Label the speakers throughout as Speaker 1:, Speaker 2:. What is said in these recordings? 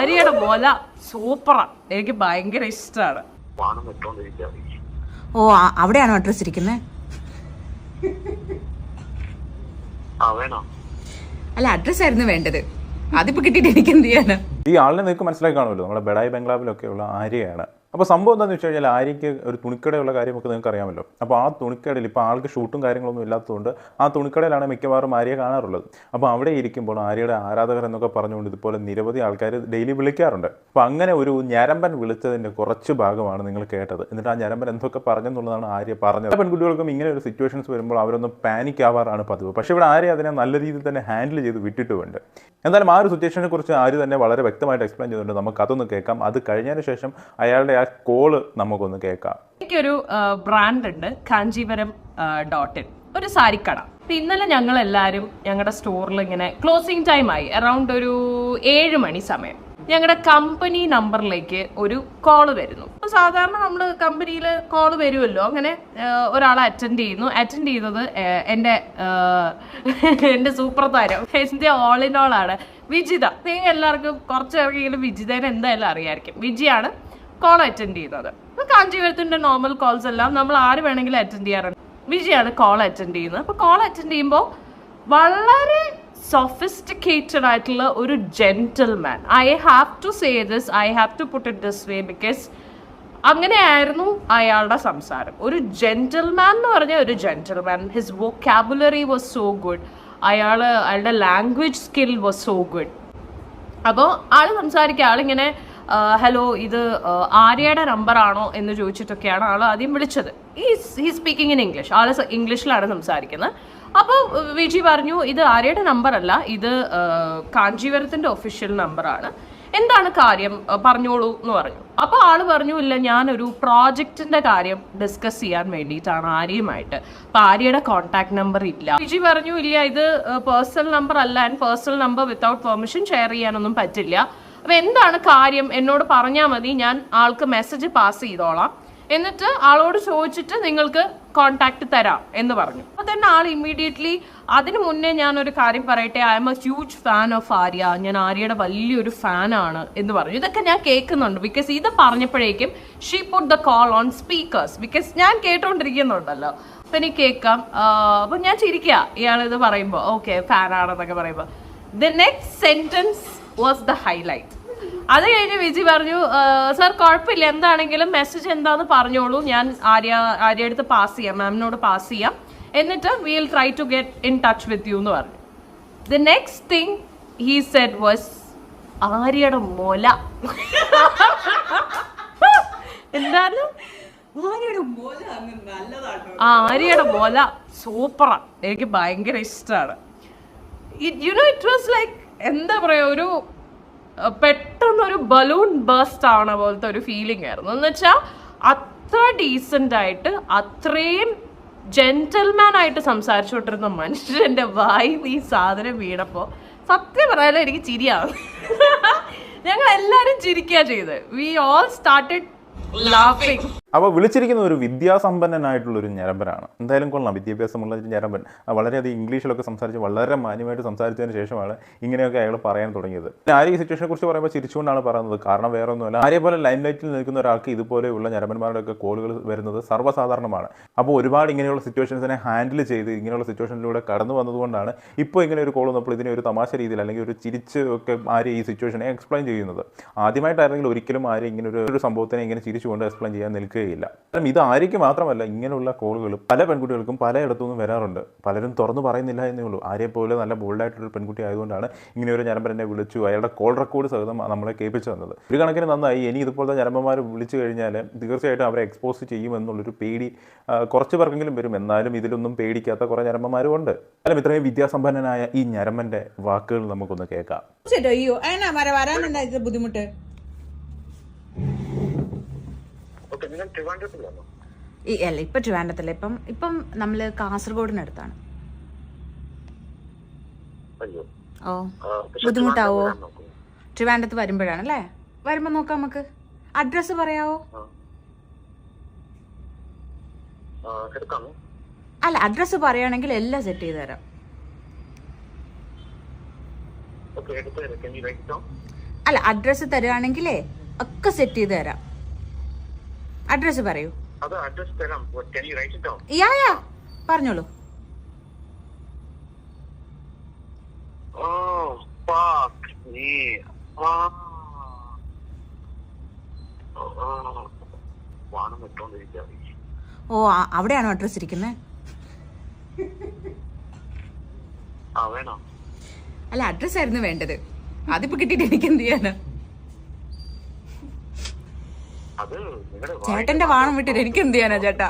Speaker 1: ആര്യയുടെ മോല സൂപ്പറാ എനിക്ക് ഭയങ്കര ഇഷ്ടമാണ്
Speaker 2: ഓ അവിടെയാണോ അഡ്രസ് ഇരിക്കുന്നത്
Speaker 3: ആ വേണോ?
Speaker 2: അല്ല അഡ്രസ് ആയിരുന്നു വേണ്ടത്. അതിപ്പോ കിട്ടിട്ട് എനിക്ക് എന്ത് ചെയ്യാനാ?
Speaker 4: ഈ ആളിനെ നിങ്ങൾക്ക് മനസ്സിലാക്കി കാണുമല്ലോ. നമ്മുടെ ബെഡായി ബംഗ്ലാവിലൊക്കെയുള്ള ആര്യയാണ്. അപ്പോൾ സംഭവം എന്താണെന്ന് വെച്ച് കഴിഞ്ഞാൽ ആര്യയ്ക്ക് ഒരു തുണിക്കടയുള്ള കാര്യമൊക്കെ നിങ്ങൾക്ക് അറിയാമല്ലോ. അപ്പോൾ ആ തുണിക്കടയിൽ ഇപ്പോൾ ആൾക്ക് ഷൂട്ടും കാര്യങ്ങളൊന്നും ഇല്ലാത്തതുകൊണ്ട് ആ തുണിക്കടയിലാണ് മിക്കവാറും ആര്യ കാണാറുള്ളത്. അപ്പോൾ അവിടെ ഇരിക്കുമ്പോൾ ആര്യയുടെ ആരാധകർ എന്നൊക്കെ പറഞ്ഞുകൊണ്ട് ഇതുപോലെ നിരവധി ആൾക്കാർ ഡെയിലി വിളിക്കാറുണ്ട്. അപ്പോൾ അങ്ങനെ ഒരു ഞരമ്പൻ വിളിച്ചതിന്റെ കുറച്ച് ഭാഗമാണ് നിങ്ങൾ കേട്ടത്. എന്നിട്ട് ആ ഞരമ്പൻ എന്തൊക്കെ പറഞ്ഞെന്നുള്ളതാണ് ആര്യ പറഞ്ഞത്. പെൺകുട്ടികൾക്കും ഇങ്ങനെ ഒരു സിറ്റുവേഷൻസ് വരുമ്പോൾ അവരൊന്ന് പാനിക് ആവാറാണ് പതിവ്. പക്ഷേ ഇവിടെ ആര്യ അതിനെ നല്ല രീതിയിൽ തന്നെ ഹാൻഡിൽ ചെയ്ത് വിട്ടിട്ടുമുണ്ട്. എന്തായാലും ആ ഒരു സിറ്റുവേഷനെ കുറിച്ച് ആര്യ തന്നെ വളരെ വ്യക്തമായിട്ട് എക്സ്പ്ലെയിൻ ചെയ്തിട്ടുണ്ട്. നമുക്ക് അതൊന്ന് കേൾക്കാം. അത് കഴിഞ്ഞതിന് ശേഷം അയാളുടെ ആ കോൾ നമുക്കൊന്ന് കേൾക്കാം.
Speaker 1: എനിക്കൊരു ബ്രാൻഡ് ഉണ്ട് കാഞ്ചീപുരം ഡോട്ട് ഒരു സാരിക്കട. അപ്പൊ ഇന്നലെ ഞങ്ങൾ എല്ലാവരും ഞങ്ങളുടെ സ്റ്റോറിൽ ഇങ്ങനെ ക്ലോസിംഗ് ടൈം ആയി അറൗണ്ട് ഒരു ഏഴ് മണി സമയം. ഞങ്ങളുടെ കമ്പനി നമ്പറിലേക്ക് ഒരു കോൾ വരുന്നു. അപ്പൊ സാധാരണ നമ്മൾ കമ്പനിയിൽ കോൾ വരുമല്ലോ അങ്ങനെ ഒരാളെ അറ്റൻഡ് ചെയ്യുന്നു. അറ്റൻഡ് എന്റെ എന്റെ എന്റെ സൂപ്പർ താരം എന്റെ ഓൾ ഇൻ ഓൾ ആണ്. വിജിത. നിങ്ങൾ എല്ലാവർക്കും കുറച്ച് പേർക്കെങ്കിലും വിജിതേനെ എന്തായാലും അറിയായിരിക്കും. വിജിയാണ് കോൾ അറ്റൻഡ് ചെയ്യുന്നത്. അപ്പൊ കാഞ്ചീപുരത്തിന്റെ നോർമൽ കോൾസ് എല്ലാം നമ്മൾ ആര് വേണമെങ്കിലും അറ്റൻഡ് ചെയ്യാറുണ്ട്. വിജയാണ് കോൾ അറ്റൻഡ് ചെയ്യുന്നത്. അപ്പൊ കോൾ അറ്റൻഡ് ചെയ്യുമ്പോൾ വളരെ സൊഫിസ്റ്റിക്കേറ്റഡ് ആയിട്ടുള്ള ഒരു gentleman I have to say this I have to put it this way because അങ്ങനെയായിരുന്നു അയാളുടെ സംസാരം. ഒരു ജെന്റിൽമാൻ എന്ന് പറഞ്ഞ ഒരു gentleman his vocabulary was so good അയാൾ അയാളുടെ language skill was so good അപ്പോൾ ആൾ സംസാരിക്കുക ആളിങ്ങനെ ഹലോ ഇത് ആര്യയുടെ നമ്പർ ആണോ? എന്ന് ചോദിച്ചിട്ടൊക്കെയാണ് ആൾ ആദ്യം വിളിച്ചത്. ഈ ഹി സ്പീക്കിംഗ് ഇൻ ഇംഗ്ലീഷ് ആൾ ഇംഗ്ലീഷിലാണ് സംസാരിക്കുന്നത് അപ്പോൾ വിജി പറഞ്ഞു ഇത് ആര്യയുടെ നമ്പർ അല്ല ഇത് കാഞ്ചീപുരത്തിന്റെ ഒഫീഷ്യൽ നമ്പറാണ് എന്താണ് കാര്യം? പറഞ്ഞോളൂ എന്ന് പറഞ്ഞു. അപ്പോൾ ആൾ പറഞ്ഞു ഇല്ല ഞാനൊരു പ്രോജക്റ്റിന്റെ കാര്യം ഡിസ്കസ് ചെയ്യാൻ വേണ്ടിയിട്ടാണ് ആര്യയുമായിട്ട്. അപ്പം ആര്യയുടെ കോൺടാക്ട് നമ്പർ ഇല്ല. വിജി പറഞ്ഞു ഇല്ല ഇത് പേഴ്സണൽ നമ്പർ അല്ല and personal number without permission share ചെയ്യാനൊന്നും പറ്റില്ല. അപ്പൊ എന്താണ് കാര്യം? എന്നോട് പറഞ്ഞാൽ മതി. ഞാൻ ആൾക്ക് മെസ്സേജ് പാസ് ചെയ്തോളാം. എന്നിട്ട് ആളോട് ചോദിച്ചിട്ട് നിങ്ങൾക്ക് കോണ്ടാക്ട് തരാം എന്ന് പറഞ്ഞു. അപ്പോൾ തന്നെ ആൾ ഇമ്മീഡിയറ്റ്ലി അതിനു മുന്നേ ഞാൻ ഒരു കാര്യം പറയട്ടെ? I am a huge fan of Arya. ഞാൻ ആര്യയുടെ വലിയൊരു ഫാനാണ് എന്ന് പറഞ്ഞു. ഇതൊക്കെ ഞാൻ കേൾക്കുന്നുണ്ട്. ബിക്കോസ് ഇത് പറഞ്ഞപ്പോഴേക്കും she put the call on speakers because ഞാൻ കേട്ടോണ്ടിരിക്കുന്നുണ്ടല്ലോ. അപ്പൊ എനിക്ക് കേൾക്കാം. അപ്പൊ ഞാൻ ചിരിക്കുക ഇയാൾ ഇത് പറയുമ്പോൾ ഓക്കെ ഫാനാണെന്നൊക്കെ പറയുമ്പോൾ the next sentence was the highlight അത് കഴിഞ്ഞ് വിജി പറഞ്ഞു സർ കുഴപ്പമില്ല എന്താണെങ്കിലും മെസ്സേജ് എന്താന്ന് പറഞ്ഞോളൂ. ഞാൻ ആര്യ ആര്യ അടുത്ത് പാസ് ചെയ്യാം മാമിനോട് പാസ് ചെയ്യാം. എന്നിട്ട് will try to get in touch with you എന്ന് പറഞ്ഞു. The next thing he set was ആര്യയുടെ മൊല. എന്താണ് ആര്യയുടെ മൊല സൂപ്പറാണ് എനിക്ക് ഭയങ്കര ഇഷ്ടമാണ് you know it was like എന്താ പറയുക ഒരു പെട്ടെന്നൊരു ബലൂൺ ബേസ്റ്റ് ആവണ പോലത്തെ ഒരു ഫീലിംഗ് ആയിരുന്നു. എന്ന് വെച്ചാൽ അത്ര ഡീസന്റ് ആയിട്ട് അത്രയും ജെന്റൽമാൻ ആയിട്ട് സംസാരിച്ചുകൊണ്ടിരുന്ന മനുഷ്യന്റെ വായി ഈ സാധനം വീണപ്പോൾ സത്യം പറയാൻ എനിക്ക് ചിരിയാവും ഞങ്ങൾ എല്ലാവരും ചിരിക്കുക ചെയ്ത്. വി ഓൾ സ്റ്റാർട്ടഡ് ലാഫിങ്
Speaker 4: അപ്പോൾ വിളിച്ചിരിക്കുന്ന ഒരു വിദ്യാസമ്പന്നനായിട്ടുള്ള ഒരു ഞരമ്പനാണ്. എന്തായാലും കൊള്ളാം. വിദ്യാഭ്യാസമുള്ള ഒരു ഞരമ്പൻ വളരെയധികം ഇംഗ്ലീഷിലൊക്കെ സംസാരിച്ച് വളരെ മാന്യമായിട്ട് സംസാരിച്ചതിന് ശേഷമാണ് ഇങ്ങനെയൊക്കെ അയാൾ പറയാൻ തുടങ്ങിയത്. ആര്യ സിറ്റുവേഷനെ കുറിച്ച് പറയുമ്പോൾ ചിരിച്ചുകൊണ്ടാണ് പറയുന്നത്. കാരണം വേറെ ഒന്നുമല്ല ആര്യ പോലെ ലൈൻ ലൈറ്റിൽ നിൽക്കുന്ന ഒരാൾക്ക് ഇതുപോലെയുള്ള ഞരമ്പന്മാരുടെയൊക്കെ കോളുകൾ വരുന്നത് സർവസാധാരണമാണ്. അപ്പോൾ ഒരുപാട് ഇങ്ങനെയുള്ള സിറ്റുവേഷൻസിനെ ഹാൻഡിൽ ചെയ്ത് ഇങ്ങനെയുള്ള സിറ്റുവേഷനിലൂടെ കടന്നു വന്നതുകൊണ്ടാണ് ഇപ്പോൾ ഇങ്ങനെ ഒരു കോൾ വന്നപ്പോൾ ഇതിനെ ഒരു തമാശ രീതിയിൽ അല്ലെങ്കിൽ ഒരു ചിരിച്ച് ഒക്കെ ആര്യ ഈ സിറ്റുവേഷനെ എക്സ്പ്ലെയിൻ ചെയ്യുന്നത്. ആദ്യമായിട്ടായിരുന്നെങ്കിൽ ഒരിക്കലും ആര്യ ഇങ്ങനെ ഒരു സംഭവത്തിനെ ഇങ്ങനെ ചിരിച്ചുകൊണ്ട് എക്സ്പ്ലെയിൻ ചെയ്യാൻ നിൽക്കുകയില്ല. കാരണം ഇത് ആര്യയ്ക്ക് മാത്രമല്ല ഇങ്ങനെയുള്ള കോളുകൾ പല പെൺകുട്ടികൾക്കും പലയിടത്തു നിന്നും വരാറുണ്ട്. പലരും തുറന്നു പറയുന്നില്ല എന്നേ ഉള്ളൂ. ആര്യെ പോലെ നല്ല ബോൾഡായിട്ടുള്ള പെൺകുട്ടി ആയതുകൊണ്ടാണ് ഇങ്ങനെ ഒരു ഞരമ്പരനെ വിളിച്ചു അയാളുടെ കോൾ റെക്കോർഡ് സഹിതം നമ്മളെ കേൾപ്പിച്ചു തന്നത്. ഒരു കണക്കിന് നന്നായി ഇനി ഇതുപോലത്തെ ഞരമ്പന്മാർ വിളിച്ചു കഴിഞ്ഞാൽ തീർച്ചയായിട്ടും അവരെ എക്സ്പോസ് ചെയ്യുമെന്നുള്ളൊരു പേടി കുറച്ച് പേർക്കെങ്കിലും വരും. എന്നാലും ഇതിലൊന്നും പേടിക്കാത്ത കുറേ ഞരമ്പന്മാരും ഉണ്ട്. എന്നാലും ഇത്രയും വിദ്യാസമ്പന്നനായ ഈ ഞരമ്പന്റെ വാക്കുകൾ നമുക്കൊന്ന് കേൾക്കാം.
Speaker 2: അയ്യോ വരാനുണ്ടായത് ബുദ്ധിമുട്ട്?
Speaker 3: ഓക്കെ നിങ്ങൾ ട്രിവാൻഡ്രത്തിലാണോ.
Speaker 2: ഈ അല്ല ഇപ്പൊ ട്രിവാൻഡ്രത്തില്ല. ഇപ്പം ഇപ്പം നമ്മൾ കാസർഗോഡിനടുത്താണ്.
Speaker 3: അയ്യോ.
Speaker 2: ഓ ബുദ്ധിമുട്ടാവോ. ട്രിവാൻഡ്രത്ത് വരുമ്പോഴാണ് അല്ലേ വരുമ്പോ നോക്കാം നമുക്ക്. അഡ്രസ്സ് പറയാവോ? അല്ല അഡ്രസ്സ് പറയുകയാണെങ്കിൽ എല്ലാം സെറ്റ് ചെയ്ത് തരാം. അല്ല അഡ്രസ്സ് തരുവാണെങ്കിലേ ഒക്കെ സെറ്റ് ചെയ്ത് തരാം. പറയൂ.
Speaker 3: അഡ്രസ് കൻ യു
Speaker 2: യാ പറഞ്ഞോളൂ.
Speaker 3: ഓ
Speaker 2: അവിടെയാണോ അഡ്രസ്സ് ഇരിക്കുന്നത് അല്ല അഡ്രസ് ആയിരുന്നു വേണ്ടത്. അതിപ്പോ കിട്ടിട്ട് എനിക്ക് എന്ത് ചെയ്യാനാ? ചേട്ടന്റെ വാണം വിട്ടിട്ട് എനിക്ക് എന്ത് ചെയ്യാനാ ചേട്ടാ?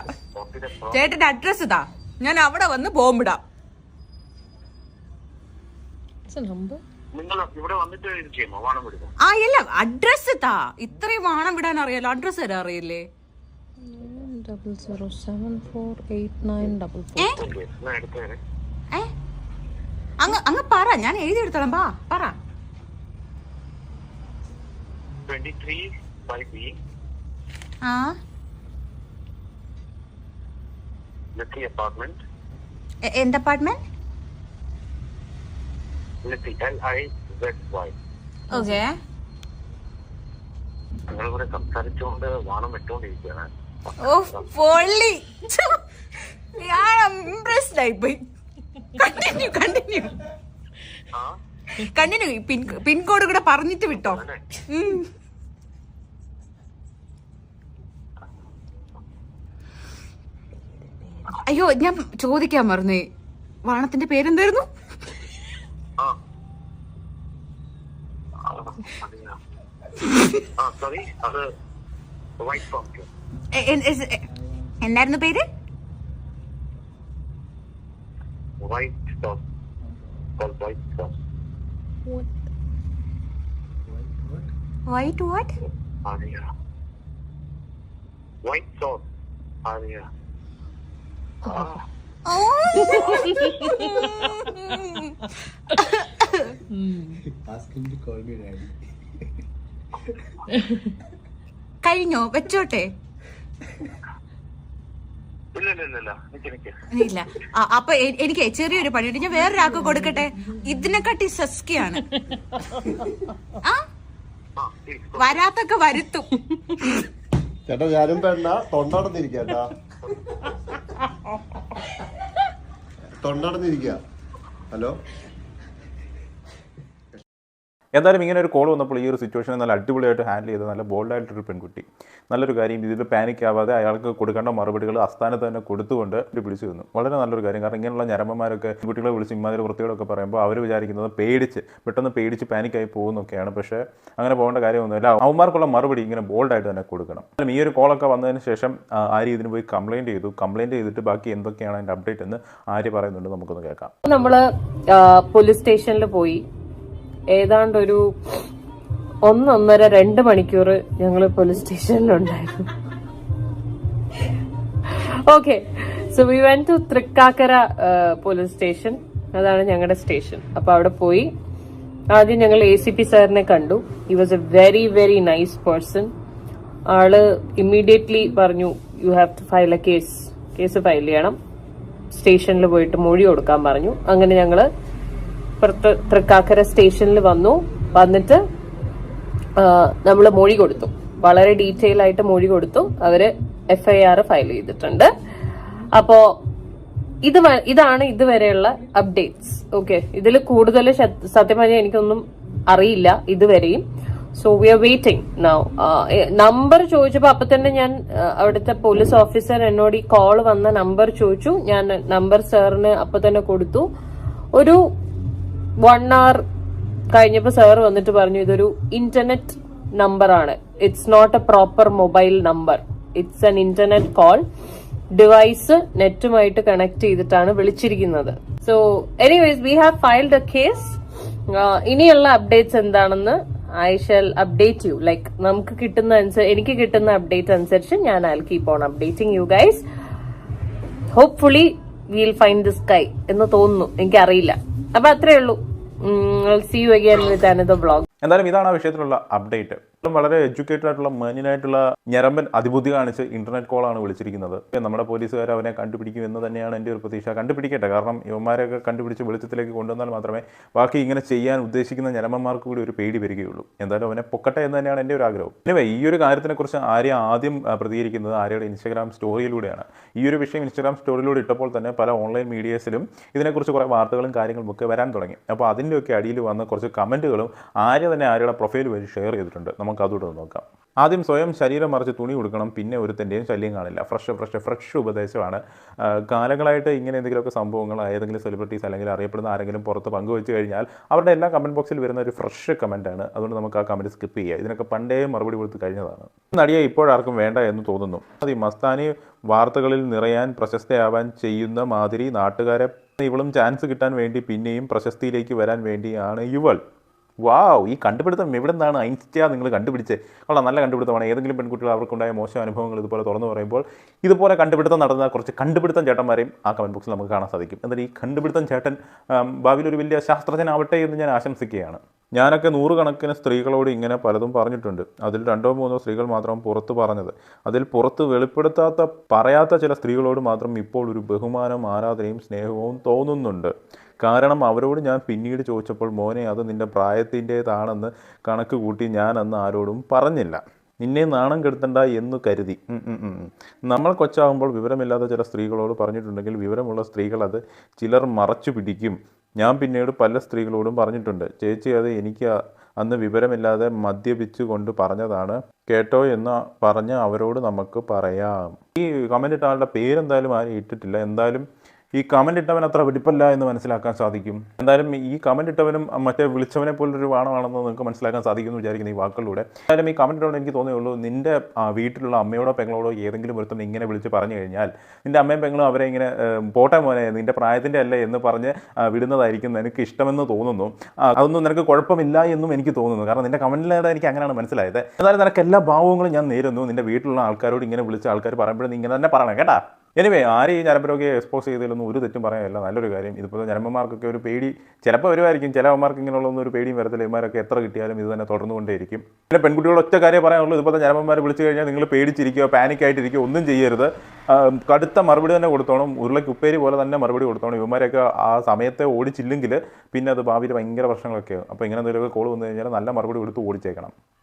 Speaker 2: ചേട്ടന്റെ അഡ്രസ് ഇതാ. ഞാൻ അവിടെ വന്ന് ബോംബിടാം. ആ ഇല്ല അഡ്രസ് താ ഇത്രയും വാണം വിടാൻ അറിയാലോ. അഡ്രസ് തരാൻ അറിയില്ലേ?
Speaker 5: Double zero seven four eight nine double four
Speaker 2: ഏ?
Speaker 3: ഓക്കെ ഞാൻ
Speaker 2: അങ്ങ് അങ്ങ് പറ. ഞാൻ എഴുതിയെടുത്തോളാം പാ പറ.
Speaker 3: ട്വന്റി ത്രീ ഫൈവ് ബി
Speaker 2: ആ? എന്ത് അപ്പാർട്ട്മെന്റ് ഓക്കെ
Speaker 3: നിങ്ങൾ ഇവിടെ സംസാരിച്ചുകൊണ്ട് വാണം ഇട്ടോണ്ടിരിക്കുകയാണ്
Speaker 2: ഓ പൊള്ളി. ഞാൻ ഇംപ്രസ്ഡ് ആയി പോയി. Continue continue continue pin pincode കൂടെ പറഞ്ഞിട്ട് വിട്ടോ. അയ്യോ ഞാൻ ചോദിക്കാൻ മറന്നേ. വാണത്തിന്റെ പേരെന്തായിരുന്നു? എന്നായിരുന്നു പേര്?
Speaker 3: വൈറ്റ്
Speaker 2: വാട്ട്
Speaker 3: വൈറ്റ് സോസ് അറിയാം ആ
Speaker 6: Ask him to call me daddy.
Speaker 2: കഴിഞ്ഞോ? വെച്ചോട്ടെ.
Speaker 3: ഇല്ല ഇല്ല ഇല്ല ഇല്ല നിക്ക് നിക്ക്.
Speaker 2: ഇല്ല. ആ, അപ്പൊ എനിക്ക് ചെറിയൊരു പണിയുണ്ട് ഞാൻ വേറൊരാൾക്ക് കൊടുക്കട്ടെ? ഇതിനെക്കാട്ടി സസ്കിയാണ്. ആ. വരാത്തൊക്കെ വരുത്തും.
Speaker 6: ചേട്ടാ ഞാനും പെണ്ണ. തൊണ്ടടന്നിരിക്കട്ടാ തൊണ്ടടന്നിരിക്ക ഹലോ?
Speaker 4: എന്തായാലും ഇങ്ങനെ ഒരു കോൾ വന്നപ്പോൾ ഈ ഒരു സിറ്റുവേഷനെ നല്ല അടിപൊളിയായിട്ട് ഹാൻഡിൽ ചെയ്ത നല്ല ബോൾഡായിട്ടൊരു പെൺകുട്ടി. നല്ലൊരു കാര്യം ഇതിൽ പാനിക് ആവാതെ അയാൾക്ക് കൊടുക്കേണ്ട മറുപടികൾ അസ്ഥാനത്ത് തന്നെ കൊടുത്തുകൊണ്ട് വിളിച്ചു തന്നു. വളരെ നല്ലൊരു കാര്യം കാരണം ഇങ്ങനെയുള്ള ഞരമ്പന്മാരൊക്കെ കുട്ടികളെ വിളിച്ച് ഇമാതിരി വൃത്തികളൊക്കെ പറയുമ്പോൾ അവർ വിചാരിക്കുന്നത് പേടിച്ച് പെട്ടെന്ന് പേടിച്ച് പാനിക്കായി പോകുന്നൊക്കെയാണ്. പക്ഷേ അങ്ങനെ പോകേണ്ട കാര്യമൊന്നുമില്ല. അവന്മാർക്കുള്ള മറുപടി ഇങ്ങനെ ബോൾഡായിട്ട് തന്നെ കൊടുക്കണം. ഈ ഒരു കോളൊക്കെ വന്നതിന് ശേഷം ആര് ആര്യ ഇതിന് പോയി കംപ്ലൈന്റ് ചെയ്തു. കംപ്ലൈന്റ് ചെയ്തിട്ട് ബാക്കി എന്തൊക്കെയാണ് അതിന്റെ അപ്ഡേറ്റ് എന്ന് ആര്യ പറയുന്നുണ്ട്. നമുക്കൊന്ന് കേൾക്കാം.
Speaker 1: നമ്മൾ പോലീസ് സ്റ്റേഷനിൽ പോയി. ഏതാണ്ട് ഒരു ഒന്നൊന്നര രണ്ട് മണിക്കൂർ ഞങ്ങൾ police സ്റ്റേഷനിലുണ്ടായിരുന്നു okay so we went to Thrikkakara police station അതാണ് ഞങ്ങളുടെ സ്റ്റേഷൻ അപ്പൊ അവിടെ പോയി. ആദ്യം ഞങ്ങൾ എ സി പി സാറിനെ കണ്ടു. He was a very very nice person all immediately പറഞ്ഞു you have to file a case case file ചെയ്യണം. സ്റ്റേഷനിൽ പോയിട്ട് മൊഴി കൊടുക്കാൻ പറഞ്ഞു. അങ്ങനെ ഞങ്ങൾ പുറത്ത് തൃക്കാക്കര സ്റ്റേഷനിൽ വന്നു. വന്നിട്ട് നമ്മൾ മൊഴി കൊടുത്തു. വളരെ ഡീറ്റെയിൽ ആയിട്ട് മൊഴി കൊടുത്തു. അവർ എഫ്ഐആർ ഫയൽ ചെയ്തിട്ടുണ്ട്. അപ്പോ ഇത് ഇതാണ് ഇതുവരെയുള്ള അപ്ഡേറ്റ്സ്. ഓക്കെ. ഇതിൽ കൂടുതൽ സത്യം പറഞ്ഞാൽ എനിക്കൊന്നും അറിയില്ല ഇതുവരെയും. So we are waiting now number ചോദിച്ചപ്പോ അപ്പൊ തന്നെ ഞാൻ അവിടുത്തെ പോലീസ് ഓഫീസർ എന്നോട് ഈ കോൾ വന്ന നമ്പർ ചോദിച്ചു. ഞാൻ നമ്പർ സാറിന് അപ്പൊ തന്നെ കൊടുത്തു. ഒരു വൺ അവർ കഴിഞ്ഞപ്പോ സാർ വന്നിട്ട് പറഞ്ഞു ഇതൊരു ഇന്റർനെറ്റ് നമ്പർ ആണ്. It's not a proper mobile number it's an internet call device നെറ്റുമായിട്ട് connect ചെയ്തിട്ടാണ് വിളിച്ചിരിക്കുന്നത്. So anyways we have filed a case ഇനിയുള്ള അപ്ഡേറ്റ്സ് എന്താണെന്ന് I shall update you like നമുക്ക് കിട്ടുന്ന അനുസരിച്ച് എനിക്ക് കിട്ടുന്ന അപ്ഡേറ്റ് അനുസരിച്ച് ഞാൻ I keep on updating you guys hopefully will find this കൈ എന്ന് തോന്നുന്നു. എനിക്കറിയില്ല. അപ്പൊ അത്രേ ഉള്ളൂ. See you again with another blog
Speaker 4: എന്തായാലും ഇതാണ് ആ വിഷയത്തിലുള്ള അപ്ഡേറ്റ് വളരെ എഡ്യൂക്കേറ്റഡ് ആയിട്ടുള്ള മാന്യനായിട്ടുള്ള ഞരമ്പൻ അതിബുദ്ധി കാണിച്ച് ഇന്റർനെറ്റ് കോളാണ് വിളിച്ചിരിക്കുന്നത്. നമ്മുടെ പോലീസുകാർ അവനെ കണ്ടുപിടിക്കും എന്ന് തന്നെയാണ് എന്റെ ഒരു പ്രതീക്ഷ. കണ്ടുപിടിക്കട്ടെ കാരണം ഇവന്മാരെയൊക്കെ കണ്ടുപിടിച്ച് വെളിച്ചത്തിലേക്ക് കൊണ്ടുവന്നാൽ മാത്രമേ ബാക്കി ഇങ്ങനെ ചെയ്യാൻ ഉദ്ദേശിക്കുന്ന ഞരമ്പന്മാർക്ക് കൂടി ഒരു പേടി വരികയുള്ളൂ. എന്തായാലും അവനെ പൊക്കട്ടെ എന്ന് തന്നെയാണ് എന്റെ ഒരു ആഗ്രഹം. പിന്നെ ഈ ഒരു കാര്യത്തിനെക്കുറിച്ച് ആര്യ ആദ്യം പ്രതികരിക്കുന്നത് ആര്യയുടെ ഇൻസ്റ്റാഗ്രാം സ്റ്റോറിയിലൂടെയാണ് ഈ ഒരു വിഷയം ഇൻസ്റ്റാഗ്രാം സ്റ്റോറിയിലൂടെ ഇട്ടപ്പോൾ തന്നെ പല ഓൺലൈൻ മീഡിയസിലും ഇതിനെക്കുറിച്ച് കുറേ വാർത്തകളും കാര്യങ്ങളും ഒക്കെ വരാൻ തുടങ്ങി. അപ്പോൾ അതിന്റെയൊക്കെ അടിയിൽ വന്ന കുറച്ച് കമന്റുകളും ആര്യ തന്നെ ആര്യയുടെ പ്രൊഫൈൽ വഴി ഷെയർ ചെയ്തിട്ടുണ്ട്. നമുക്ക് അതുകൂടെ നോക്കാം. ആദ്യം സ്വയം ശരീരം മറിച്ച് തുണി കൊടുക്കണം പിന്നെ ഒരുത്തന്റെയും ശല്യം കാണില്ല. ഫ്രഷ് ഫ്രഷ് ഫ്രഷ് ഉപദേശമാണ്. കാലങ്ങളായിട്ട് ഇങ്ങനെ എന്തെങ്കിലുമൊക്കെ സംഭവങ്ങൾ ഏതെങ്കിലും സെലിബ്രിറ്റീസ് അല്ലെങ്കിൽ അറിയപ്പെടുന്ന ആരെങ്കിലും പുറത്ത് പങ്കുവെച്ച് കഴിഞ്ഞാൽ അവരുടെ എല്ലാ കമന്റ് ബോക്സിൽ വരുന്ന ഒരു ഫ്രഷ് കമന്റാണ് അതുകൊണ്ട് നമുക്ക് ആ കമന്റ് സ്കിപ്പ് ചെയ്യുക. ഇതിനൊക്കെ പണ്ടേ മറുപടി കൊടുത്ത് കഴിഞ്ഞതാണ്. നടിയെ ഇപ്പോഴാർക്കും വേണ്ട എന്ന് തോന്നുന്നു. അത് ഈ മസ്താനി വാർത്തകളിൽ നിറയാൻ പ്രശസ്തയാവാൻ ചെയ്യുന്ന മാതിരി നാട്ടുകാരെ ഇവളും ചാൻസ് കിട്ടാൻ വേണ്ടി പിന്നെയും പ്രശസ്തിയിലേക്ക് വരാൻ വേണ്ടിയാണ് ഇവൾ. വാവ് ഈ കണ്ടുപിടുത്തം എവിടെ നിന്നാണ് ഐൻസ്റ്റ നിങ്ങൾ കണ്ടുപിടിച്ചത് കൊള്ളാം നല്ല കണ്ടുപിടുത്തമാണ്. ഏതെങ്കിലും പെൺകുട്ടികൾ അവർക്കുണ്ടായ മോശം അനുഭവങ്ങൾ ഇതുപോലെ തുറന്നു പറയുമ്പോൾ ഇതുപോലെ കണ്ടുപിടുത്തം നടന്ന കുറച്ച് കണ്ടുപിടുത്തം ചേട്ടന്മാരെയും ആ കമന്റ് ബോക്സിൽ നമുക്ക് കാണാൻ സാധിക്കും. എന്നിട്ട് ഈ കണ്ടുപിടുത്തം ചേട്ടൻ ഭാവിയിൽ ഒരു വലിയ ശാസ്ത്രജ്ഞനാവട്ടെ എന്ന് ഞാൻ ആശംസിക്കുകയാണ്. ഞാനൊക്കെ നൂറുകണക്കിന് സ്ത്രീകളോട് ഇങ്ങനെ പലതും പറഞ്ഞിട്ടുണ്ട്. അതിൽ രണ്ടോ മൂന്നോ സ്ത്രീകൾ മാത്രം പുറത്ത് പറഞ്ഞത്. അതിൽ പുറത്ത് വെളിപ്പെടുത്താത്ത പറയാത്ത ചില സ്ത്രീകളോട് മാത്രം ഇപ്പോൾ ഒരു ബഹുമാനവും ആരാധനയും സ്നേഹവും തോന്നുന്നുണ്ട്. കാരണം അവരോട് ഞാൻ പിന്നീട് ചോദിച്ചപ്പോൾ മോനെ അത് നിന്റെ പ്രായത്തിന്റേതാണെന്ന് കണക്ക് കൂട്ടി ഞാൻ അന്ന് ആരോടും പറഞ്ഞില്ല. നിന്നെ നാണം കെടുത്തണ്ട എന്ന് കരുതി. നമ്മൾ കൊച്ചാകുമ്പോൾ വിവരമില്ലാത്ത ചില സ്ത്രീകളോട് പറഞ്ഞിട്ടുണ്ടെങ്കിൽ വിവരമുള്ള സ്ത്രീകൾ അത് ചിലർ മറച്ചു പിടിക്കും. ഞാൻ പിന്നീട് പല സ്ത്രീകളോടും പറഞ്ഞിട്ടുണ്ട് ചേച്ചി അത് എനിക്ക് അന്ന് വിവരമില്ലാതെ മദ്യപിച്ചു കൊണ്ട് പറഞ്ഞതാണ്. കേട്ടോ എന്ന് പറഞ്ഞ് അവരോട് നമുക്ക് പറയാം. ഈ കമന്റ് ഇട്ട ആളുടെ പേരെന്തായാലും ആരും ഇട്ടിട്ടില്ല. എന്തായാലും ഈ കമന്റ് ഇട്ടവൻ അത്ര വെടിപ്പല്ല എന്ന് മനസ്സിലാക്കാൻ സാധിക്കും. എന്തായാലും ഈ കമന്റ് ഇട്ടവനും മറ്റേ വിളിച്ചവനെ പോലൊരു വാണമാണെന്ന് നിങ്ങൾക്ക് മനസ്സിലാക്കാൻ സാധിക്കുമെന്ന് വിചാരിക്കുന്നു ഈ വാക്കുകളിലൂടെ. എന്തായാലും ഈ കമന്റ് ഇട്ടവൻ എനിക്ക് തോന്നിയുള്ളൂ നിന്റെ വീട്ടിലുള്ള അമ്മയോടോ പെങ്ങളോടോ ഏതെങ്കിലും ഒരുത്തൻ ഇങ്ങനെ വിളിച്ച് പറഞ്ഞു കഴിഞ്ഞാൽ നിന്റെ അമ്മയും പെങ്ങളും അവരെ ഇങ്ങനെ പോട്ട മോനെ നിന്റെ പ്രായത്തിന്റെ അല്ലേ എന്ന് പറഞ്ഞ് വിടുന്നതായിരിക്കും നിനക്ക് ഇഷ്ടമെന്ന് തോന്നുന്നു. അതൊന്നും നിനക്ക് കുഴപ്പമില്ല എന്നും എനിക്ക് തോന്നുന്നു. കാരണം നിന്റെ കമന്റിലൂടെ എനിക്ക് അങ്ങനെയാണ് മനസ്സിലായത്. എന്തായാലും നിനക്ക് എല്ലാ ഭാവങ്ങളും ഞാൻ നേരുന്നു. നിന്റെ വീട്ടിലുള്ള ആൾക്കാരോട് ഇങ്ങനെ വിളിച്ച ആൾക്കാർ പറയുമ്പോഴും നീ ഇങ്ങനെ തന്നെ പറയണം കേട്ടാ? എനിവേ ആരും ഈ ഞരമ്പരോഗിയെ എക്സ്പോസ് ചെയ്തതിലൊന്നും ഒരു തെറ്റും പറയാനില്ല. നല്ലൊരു കാര്യം. ഇതിപ്പോൾ ഞരമ്പന്മാർക്കൊക്കെ ഒരു പേടി. ചിലപ്പോൾ വരുമായിരിക്കും. ചില അമ്മമാർക്ക് ഇങ്ങനെയുള്ളൊന്നും ഒരു പേടിയും വരത്തില്ല. ഇമാരൊക്കെ എത്ര കിട്ടിയാലും ഇത് തന്നെ തുടർന്നുകൊണ്ടേയിരിക്കും. പിന്നെ പെൺകുട്ടികളോട് ഒറ്റ കാര്യം പറയാനുള്ളൂ. ഇതുപോലെ ഞരമ്പന്മാർ വിളിച്ചു കഴിഞ്ഞാൽ നിങ്ങൾ പേടിച്ചിരിക്കുകയോ പാനിക് ആയിട്ടിരിക്കുകയോ ഒന്നും ചെയ്യരുത്. കടുത്ത മറുപടി തന്നെ കൊടുത്തോണം. ഉരുളയ്ക്ക് ഉപ്പേരി പോലെ തന്നെ മറുപടി കൊടുത്തോണം. ഇവന്മാരൊക്കെ ആ സമയത്തെ ഓടിച്ചില്ലെങ്കിൽ പിന്നെ അത് ഭാവിയിൽ ഭയങ്കര പ്രശ്നങ്ങളൊക്കെ അപ്പോൾ ഇങ്ങനെ എന്തെങ്കിലുമൊക്കെ കോൾ വന്നു കഴിഞ്ഞാൽ നല്ല മറുപടി കൊടുത്ത് ഓടിച്ചേക്കണം.